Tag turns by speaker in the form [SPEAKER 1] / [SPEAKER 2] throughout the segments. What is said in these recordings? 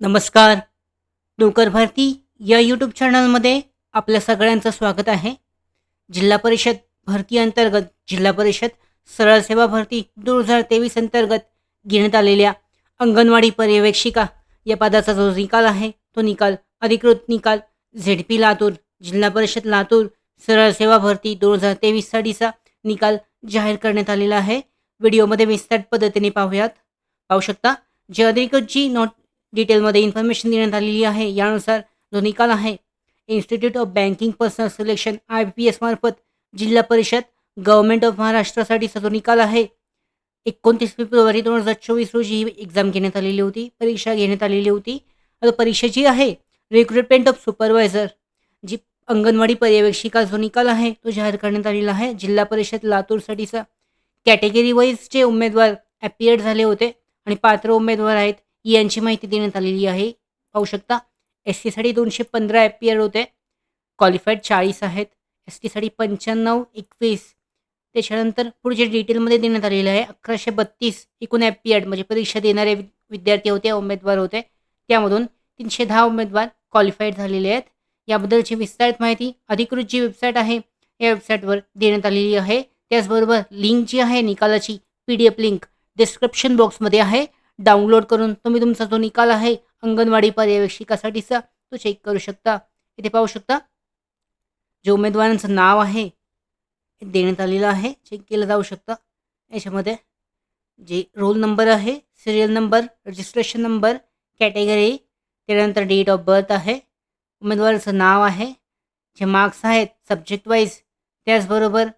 [SPEAKER 1] नमस्कार. डोकर भारती या यूट्यूब चॅनलमध्ये आपल्या सगळ्यांचं स्वागत आहे. जिल्हा परिषद भरती अंतर्गत जिल्हा परिषद सरळ सेवा भरती दोन हजार तेवीस अंतर्गत घेण्यात आलेल्या अंगणवाडी पर्यवेक्षिका या पदाचा जो निकाल आहे तो निकाल अधिकृत निकाल झेड पी लातूर जिल्हा परिषद लातूर सरळ सेवा भरती दोन हजार तेवीससाठीचा निकाल जाहीर करण्यात आलेला आहे. व्हिडिओमध्ये विस्तार पद्धतीने पाहूयात. पाहू शकता जे अधिकृत जी नोट डिटेलमध्ये इन्फॉर्मेशन देण्यात आलेली आहे. यानुसार जो निकाल आहे institute of banking personnel selection I P S मार्फत जिल्हा परिषद गव्हर्नमेंट ऑफ महाराष्ट्रासाठीचा जो निकाल आहे एकोणतीस फेब्रुवारी दोन हजार चोवीस रोजी ही एक्झाम घेण्यात आलेली होती परीक्षा घेण्यात आलेली होती. आता परीक्षा जी आहे रिक्रुटमेंट ऑफ सुपरवायझर जी अंगणवाडी पर्यवेक्षिका जो निकाल आहे तो जाहीर करण्यात आलेला आहे. जिल्हा परिषद लातूरसाठीचा कॅटेगरी वाईजचे उमेदवार ॲपियर झाले होते आणि पात्र उमेदवार आहेत यांची माहिती देण्यात आलेली आहे. पाहू शकता एस टीसाठी दोनशे पंधरा ॲपियर होते. क्वालिफाईड चाळीस आहेत. एस टीसाठी पंच्याण्णव एकवीस. त्याच्यानंतर पुढचे डिटेलमध्ये देण्यात आलेलं आहे. अकराशे बत्तीस एकूण ॲपियर्ड म्हणजे परीक्षा देणारे वि- विद्यार्थी होते उमेदवार होते. त्यामधून तीनशे दहा उमेदवार क्वालिफाईड झालेले आहेत. याबद्दलची विस्तारित माहिती अधिकृत जी वेबसाईट आहे या वेबसाईटवर देण्यात आलेली आहे. त्याचबरोबर लिंक जी आहे निकालाची P D F link description बॉक्समध्ये आहे. डाउनलोड करून तुम्ही तुमचा जो निकाल आहे अंगणवाडी पर्यवेक्षिकासाठीचा तो चेक करू शकता. इथे पाहू शकता जे उमेदवारांचं नाव आहे हे देण्यात आलेलं आहे चेक केलं जाऊ शकतं. याच्यामध्ये जे रोल नंबर आहे serial number registration number category त्यानंतर डेट ऑफ बर्थ आहे उमेदवाराचं नाव आहे जे मार्क्स आहेत सब्जेक्ट वाईज त्याचबरोबर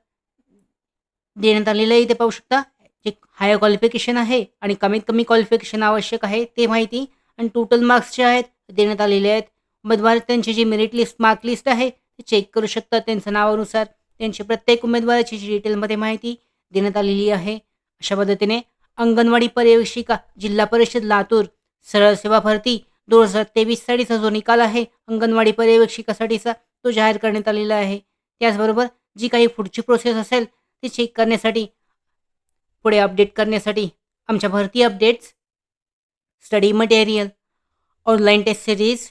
[SPEAKER 1] देण्यात आलेलं इथे पाहू शकता. जे हायर क्वालिफिकेशन आहे आणि कमीत कमी क्वालिफिकेशन आवश्यक आहे ते माहिती आणि टोटल मार्क्स जे आहेत देण्यात आलेले आहेत. उमेदवार त्यांची जी मेरिट लिस्ट मार्क लिस्ट आहे ते चेक करू शकतात त्यांच्या नावानुसार. त्यांची प्रत्येक उमेदवाराची जी डिटेलमध्ये माहिती देण्यात आलेली आहे. अशा पद्धतीने अंगणवाडी पर्यवेक्षिका जिल्हा परिषद लातूर सरळ सेवा भरती दोन हजार तेवीससाठीचा जो निकाल आहे अंगणवाडी पर्यवेक्षिकासाठीचा तो जाहीर करण्यात आलेला आहे. त्याचबरोबर जी काही पुढची प्रोसेस असेल ती चेक करण्यासाठी पुढे अपडेट करण्यासाठी आमच्या भरती updates study material online test series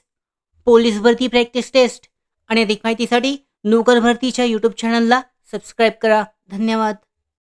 [SPEAKER 1] police भरती प्रॅक्टिस टेस्ट आणि अधिक माहितीसाठी नोकर भरतीच्या यूट्यूब चॅनलला सबस्क्राईब करा. धन्यवाद.